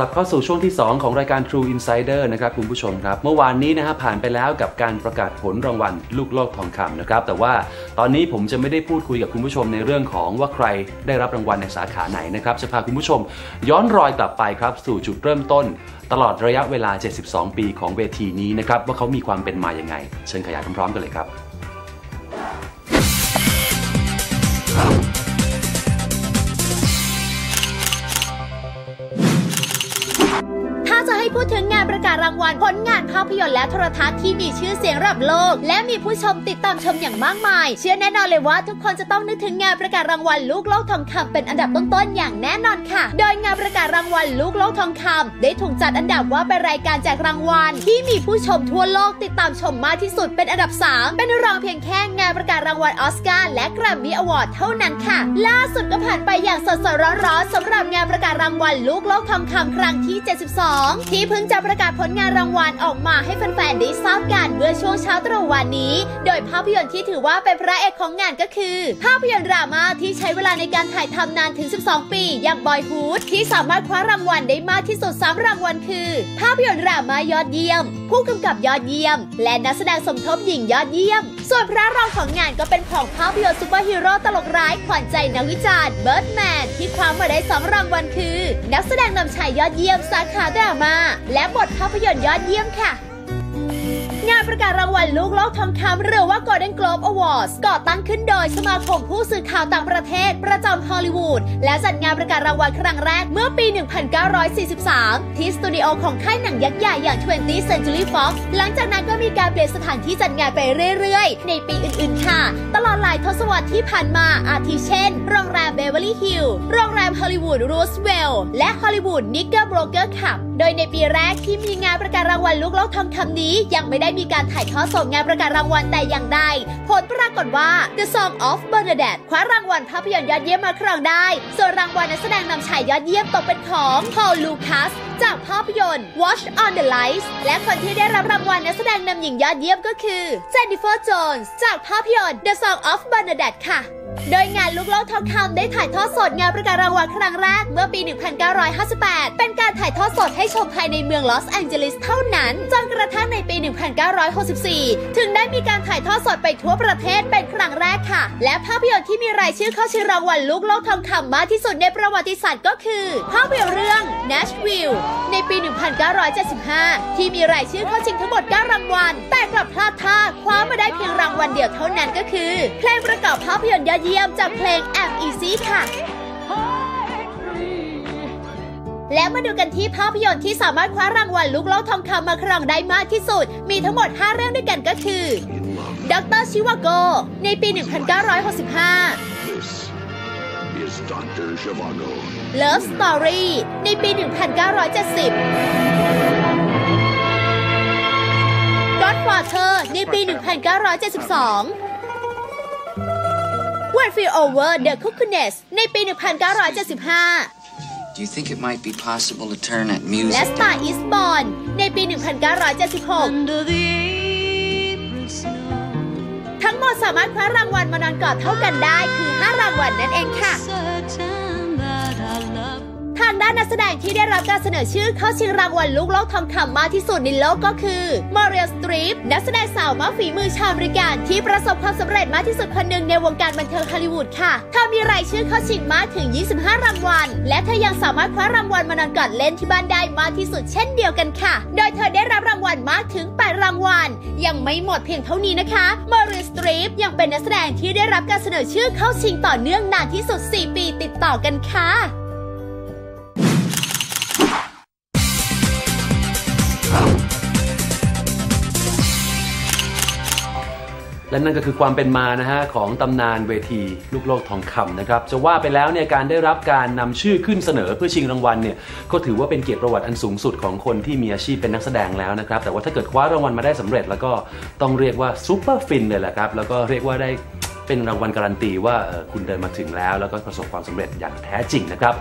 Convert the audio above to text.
กลับเข้าสู่ช่วงที่ 2 ของรายการ True Insider นะครับคุณผู้ชมครับ เมื่อวานนี้นะฮะผ่านไปแล้วกับการประกาศผลรางวัลลูกโลกทองคำนะครับ แต่ว่าตอนนี้ผมจะไม่ได้พูดคุยกับคุณผู้ชมในเรื่องของว่าใครได้รับรางวัลในสาขาไหนนะครับ จะพาคุณผู้ชมย้อนรอยกลับไปครับสู่จุดเริ่มต้น ตลอดระยะเวลา 72 ปีของเวทีนี้นะครับว่าเขามีความเป็นมาอย่างไง เชิญขยายพร้อมๆกันเลยครับาจะให้พูดถึงงานประกาศรางวัลผลงานภาพยนตร์และโทรทัศน์ที่มีชื่อเสียงระดับโลก และมีผู้ชมติดตามชมอย่างมากมาย เชื่อแน่นอนเลยว่าทุกคนจะต้องนึกถึงงานประกาศรางวัลลูกโลกทองคำเป็นอันดับต้นๆอย่างแน่นอนค่ะ โดยงานประกาศรางวัลลูกโลกทองคำได้ถูกจัดอันดับว่าเป็นรายการแจกรางวัล ที่มีผู้ชมทั่วโลกติดตามชมมากที่สุดเป็นอันดับ 3 เป็นรองเพียงแค่งานประกาศรางวัลออสการ์และแกรมมี่อวอร์ดเท่านั้นค่ะ ล่าสุดก็ผ่านไปอย่างสดๆร้อนๆสำหรับงานประกาศรางวัลลูกโลกทองคำครั้งที่ 72ที่เพิ่งจะประกาศผลงานรางวัลออกมาให้แฟนๆได้ทราบกันเมื่อช่วงเช้าตรู่วันนี้ โดยภาพยนตร์ที่ถือว่าเป็นพระเอกของงานก็คือ ภาพยนตร์ดราม่าที่ใช้เวลาในการถ่ายทำนานถึง 12 ปี อย่างบอยฮูดที่สามารถคว้ารางวัลได้มากที่สุด 3 รางวัลคือ ภาพยนตร์ดราม่ายอดเยี่ยม ผู้กำกับยอดเยี่ยม และนักแสดงสมทบหญิงยอดเยี่ยม ส่วนพระรองของงานก็เป็นของภาพยนตร์ซูเปอร์ฮีโร่ตลกร้ายขวัญใจนักวิจารณ์เบิร์ดแมนที่คว้ามาได้ 2 รางวัลคือ นักแสดงนำชายยอดเยี่ยมสาขาดราม่า และบทภาพยนตร์ยอดเยี่ยมค่ะ งานประกาศรางวัลลูกโลกทองคำหรือว่า Golden Globe Awards ก่อตั้งขึ้นโดยสมาคมผู้สื่อข่าวต่างประเทศ ประจำฮอลลีวูดและจัดงานประกาศรางวัลครั้งแรกเมื่อปี 1943 ที่สตูดิโอของค่ายหนังยักษ์ใหญ่อย่าง 20th Century Fox หลังจากนั้นก็มีการเปลี่ยนสถานที่จัดงานไปเรื่อยๆ ในปีอื่นๆ ค่ะ ตลอดหลายทศวรรษที่ผ่านมาอาทิเช่น โรงแรมเบเวอร์ลี่ฮิลล์โรงแรมฮอลลีวูดรูสเวลล์และฮอลลีวูดนิกเกอร์โบรกเกอร์คับโดยในปีแรกที่มีงานประกาศรางวัลลูกโลกทองคำนี้ยังไม่ได้มีการถ่ายทอดสดงานประกาศรางวัลแต่อย่างใด ผลปรากฏว่า The Song of Bernadette คว้ารางวัลภาพยนตร์ยอดเยี่ยมมาครองได้ ส่วนรางวัลนักแสดงนำชายยอดเยี่ยมตกเป็นของ Paul Lucas จากภาพยนตร์ Watch on the Lights และคนที่ได้รับรางวัลนักแสดงนำหญิงยอดเยี่ยมก็คือ Jennifer Jones จากภาพยนตร์ The Song of Bernadette ค่ะ โดยงานลูกโลกทองคำได้ถ่ายทอดสดงานประกาศรางวัลครั้งแรกเมื่อปี 1958 เป็นการถ่ายทอดสดให้ชมภายในเมืองลอสแองเจลิสเท่านั้น จนกระทั่งในปี 1964 ถึงได้มีการถ่ายทอดสดไปทั่วประเทศเป็นครั้งแรกค่ะ และภาพยนตร์ที่มีรายชื่อเข้าชิงรางวัลลูกโลกทองคำมากที่สุดในประวัติศาสตร์ก็คือ ภาพยนตร์เรื่อง Nashville ในปี 1975 ที่มีรายชื่อเข้าชิงทั้งหมด 9 รางวัล แต่กลับพลาดท่าคว้ามาได้ พียงรางวัลเดียวเท่านั้นก็คือ เพลงประกอบภาพยนตร์ยอดเยี่ยมจากเพลง Am Easy ค่ะ แล้วมาดูกันที่ภาพยนตร์ที่สามารถคว้ารางวัลลูกโลกทองคำมาครองได้มากที่สุด มีทั้งหมด 5 เรื่องด้วยกันก็คือดรชิวาโก ในปี 1965 This is Dr. Zhivago. Love Story ในปี 1970 Godfather ในปี 1972 When Feel Over The Cuckoo-ness ในปี 1975 Do you think it might be possible to turn that และ music Star down? is Born ในปี 1976 Under the April snow, ทั้งหมดสามารถคว้ารางวัลมานอนกอดเท่ากันได้คือ 5 รางวัลนั่นเองค่ะ ทางด้านนักแสดงที่ได้รับการเสนอชื่อเข้าชิงรางวัลลูกโลกทองคำมากที่สุดในโลกก็คือมอริ l สตรีฟนักแสดงสาวมาฝีมือชาวอเมริกันที่ประสบความสำเร็จมากที่สุดคนหนึ่งในวงการบันเทิงฮอลลีวูดค่ะเธอมีรายชื่อเข้าชิงมากถึง 25 รางวัล และเธอยังสามารถคว้ารางวัลมานอนกอดเล่นที่บ้านได้มากที่สุดเช่นเดียวกันค่ะ โดยเธอได้รับรางวัลมากถึง 8 รางวัล ยังไม่หมดเพียงเท่านี้นะคะมอริ l สตรีฟยังเป็นนักแสดงที่ได้รับการเสนอชื่อเข้าชิงต่อเนื่องนานที่สุด 4 ปีติดต่อกันค่ะ และนั่นก็คือความเป็นมานะฮะของตำนานเวทีลูกโลกทองคำนะครับจะว่าไปแล้วเนี่ยการได้รับการนำชื่อขึ้นเสนอเพื่อชิงรางวัลเนี่ยก็ถือว่าเป็นเกียรติประวัติอันสูงสุดของคนที่มีอาชีพเป็นนักแสดงแล้วนะครับแต่ว่าถ้าเกิดคว้ารางวัลมาได้สำเร็จ แล้วก็ต้องเรียกว่าซูเปอร์ฟินเลยแหละครับแล้วก็เรียกว่าได้เป็นรางวัลการันตีว่าคุณเดินมาถึงแล้ว แล้วก็ประสบความสำเร็จอย่างแท้จริงนะครับ